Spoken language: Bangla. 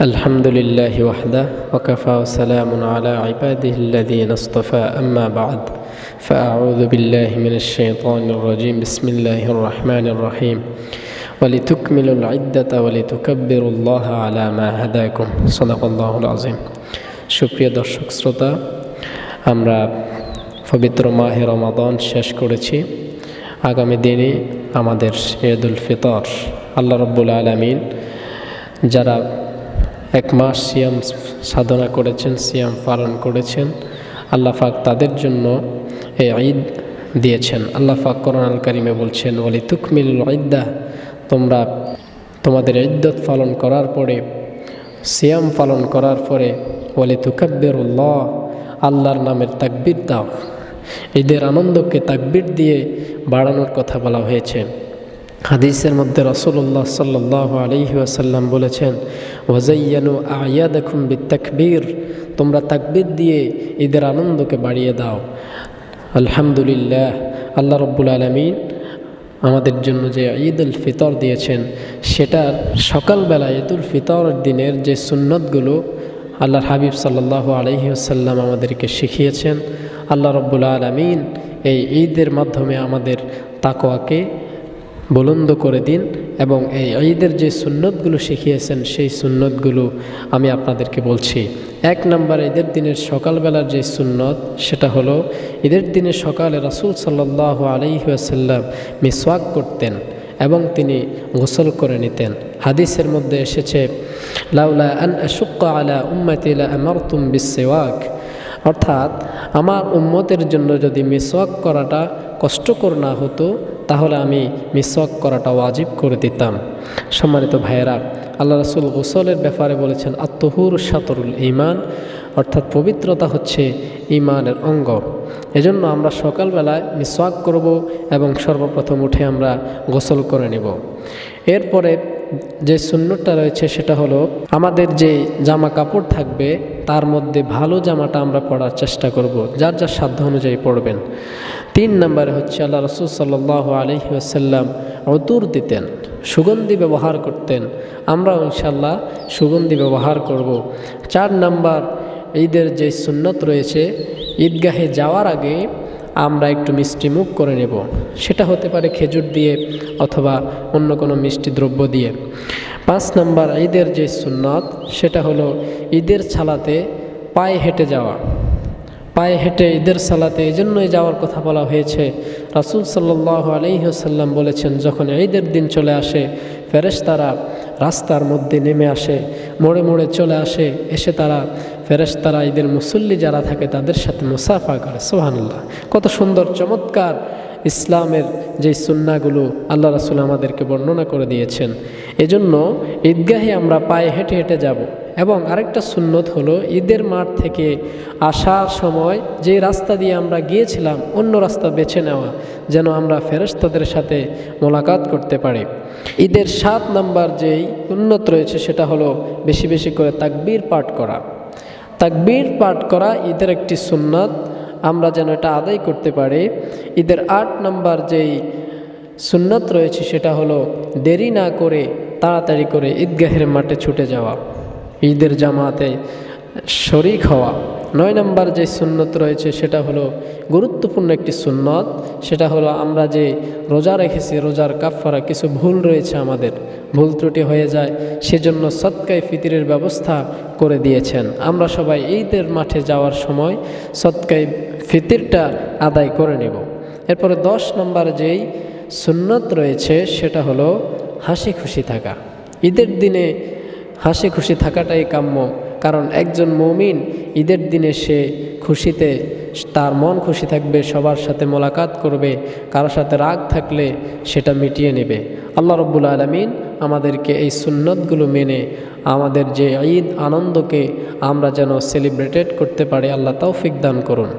الحمد لله وحده وكفى وسلام على عباده الذين اصطفى أما بعد فأعوذ بالله من الشيطان الرجيم بسم الله الرحمن الرحيم ولتكملوا العدة ولتكبروا الله على ما هداكم صدق الله العظيم সুপ্রিয় দর্শক শ্রোতা আমরা পবিত্র মাহে রমাদান শেষ করেছি আগামী দিনে আমাদের ঈদুল ফিতর আল্লাহ রব্বুল আলমিন যারা এক মাস সিয়াম সাধনা করেছেন, সিয়াম পালন করেছেন। আল্লাহ পাক তাদের জন্য এই ঈদ দিয়েছেন। আল্লাহ পাক কোরআন আল কারিমে বলছেন ওলি তুকমিল ঈদ্দাহ তোমরা তোমাদের ইদ্যত পালন করার পরে, সিয়াম পালন করার পরে ওলি তুকাব্বিরুল্লাহ আল্লাহর নামের তাকবির দাও। ঈদের আনন্দকে তাকবির দিয়ে বাড়ানোর কথা বলা হয়েছে। হাদিসের মধ্যে রসুল্লাহ সাল্লাহ আলহি আসাল্লাম বলেছেন, ওয়াজাইয়ানু আয়া দেখুন তাকবীর তোমরা তাকবির দিয়ে ঈদের আনন্দকে বাড়িয়ে দাও। আলহামদুলিল্লাহ, আল্লাহ রব্বুল আলমিন আমাদের জন্য যে ঈদ উল ফিতর দিয়েছেন সেটার সকালবেলা ঈদ উল ফিতরের দিনের যে সুন্নতগুলো আল্লাহর হাবিব সাল্লাহ আলহি আমাদেরকে শিখিয়েছেন, আল্লাহ রব্বুল আলমিন এই ঈদের মাধ্যমে আমাদের তাকোয়াকে বুলন্দ করে দিন এবং এই ঈদের যে সুন্নতগুলো শিখিয়েছেন, সেই সুন্নতগুলো আমি আপনাদেরকে বলছি। এক নম্বর ঈদের দিনের সকালবেলার যে সুন্নত, সেটা হলো ঈদের দিনে সকালে রাসুল সাল্লাহ আলহিহাসাল্লাম মিসওয়াক করতেন এবং তিনি গোসল করে নিতেন। হাদিসের মধ্যে এসেছে, লাউলা আন আশুক্কা আলা উম্মাতিলা আমারতুম বিসেওয়াক অর্থাৎ, আমার উম্মতের জন্য যদি মিসওয়াক করাটা কষ্টকর না হতো তাহলে আমি মিসওয়াক করাটা ওয়াজিব করে দিতাম। সম্মানিত ভাইয়েরা, আল্লাহ রসুল গোসলের ব্যাপারে বলেছেন আত্মহুর সাতরুল ইমান অর্থাৎ পবিত্রতা হচ্ছে ইমানের অঙ্গ। এজন্য আমরা সকালবেলায় মিসওয়াক করব এবং সর্বপ্রথম উঠে আমরা গোসল করে নেব। এরপরে যে সুন্নতটা রয়েছে সেটা হলো, আমাদের যে জামা কাপড় থাকবে তার মধ্যে ভালো জামাটা আমরা পড়ার চেষ্টা করব, যার যার সাধ্য অনুযায়ী পড়বেন তিন নম্বরে হচ্ছে আল্লাহ রসুল সাল্লাহ আলহি আসাল্লাম অতুর দিতেন, সুগন্ধি ব্যবহার করতেন। আমরা ইনশাল্লাহ সুগন্ধি ব্যবহার করব। চার নাম্বার ঈদের যে সুন্নত রয়েছে, ঈদগাহে যাওয়ার আগে আমরা একটু মিষ্টি মুখ করে নেব। সেটা হতে পারে খেজুর দিয়ে অথবা অন্য কোনো মিষ্টি দ্রব্য দিয়ে। পাঁচ নম্বর ঈদের যে সুন্নত, সেটা হলো ঈদের ছালাতে পায়ে হেঁটে যাওয়া। পায়ে হেঁটে ঈদের সালাতে এই জন্যই যাওয়ার কথা বলা হয়েছে। রাসুল সাল্লাহ আলহিহসাল্লাম বলেছেন, যখন ঈদের দিন চলে আসে, ফেরেশতারা রাস্তার মধ্যে নেমে আসে, মোড়ে মোড়ে চলে আসে, এসে তারা ফেরেশতারা ঈদের মুসল্লি যারা থাকে তাদের সাথে মুসাফা করে। সোহানুল্লাহ কত সুন্দর, চমৎকার ইসলামের যে সুন্নাগুলো আল্লাহ রাসুল আমাদেরকে বর্ণনা করে দিয়েছেন। এজন্য ঈদগাহে আমরা পায়ে হেঁটে হেঁটে যাব এবং আরেকটা সুন্নত হলো ঈদের মাঠ থেকে আসার সময় যে রাস্তা দিয়ে আমরা গিয়েছিলাম অন্য রাস্তা বেছে নেওয়া, যেন আমরা ফেরস্তাদের সাথে মোলাকাত করতে পারি। ঈদের সাত নাম্বার যেই উন্নত রয়েছে সেটা হলো বেশি বেশি করে তাকবীর পাঠ করা। তাকবীর পাঠ করা ঈদের একটি সুন্নত। আমরা যেন এটা আদায় করতে পারি। ঈদের আট নম্বর যেই সুন্নত রয়েছে সেটা হলো দেরি না করে, তাড়াতাড়ি করে ঈদগাহের মাঠে ছুটে যাওয়া, ঈদের জামাতে শরিক হওয়া। নয় নম্বর যে সুন্নত রয়েছে, সেটা হলো গুরুত্বপূর্ণ একটি সুন্নত। সেটা হলো আমরা যে রোজা রেখেছি, রোজার কাফারা কিছু ভুল রয়েছে আমাদের। ভুল ত্রুটি হয়ে যায়, সেজন্য সৎকাই ফিতিরের ব্যবস্থা করে দিয়েছেন। আমরা সবাই ঈদের মাঠে যাওয়ার সময় সৎকাই ফিতিরটা আদায় করে নেব। এরপরে দশ নম্বর যেই সুন্নত রয়েছে, সেটা হলো হাসি খুশি থাকা। ঈদের দিনে হাসি খুশি থাকাটাই কাম্য। কারণ একজন মমিন ঈদের দিনে সে খুশিতে, তার মন খুশি থাকবে, সবার সাথে মোলাকাত করবে, কারোর সাথে রাগ থাকলে সেটা মিটিয়ে নেবে। আল্লাহ রব্বুল আলমিন আমাদেরকে এই সুন্নতগুলো মেনে আমাদের যে ঈদ আনন্দকে আমরা যেন সেলিব্রেটেড করতে পারি, আল্লাহ তৌফিক দান করুন।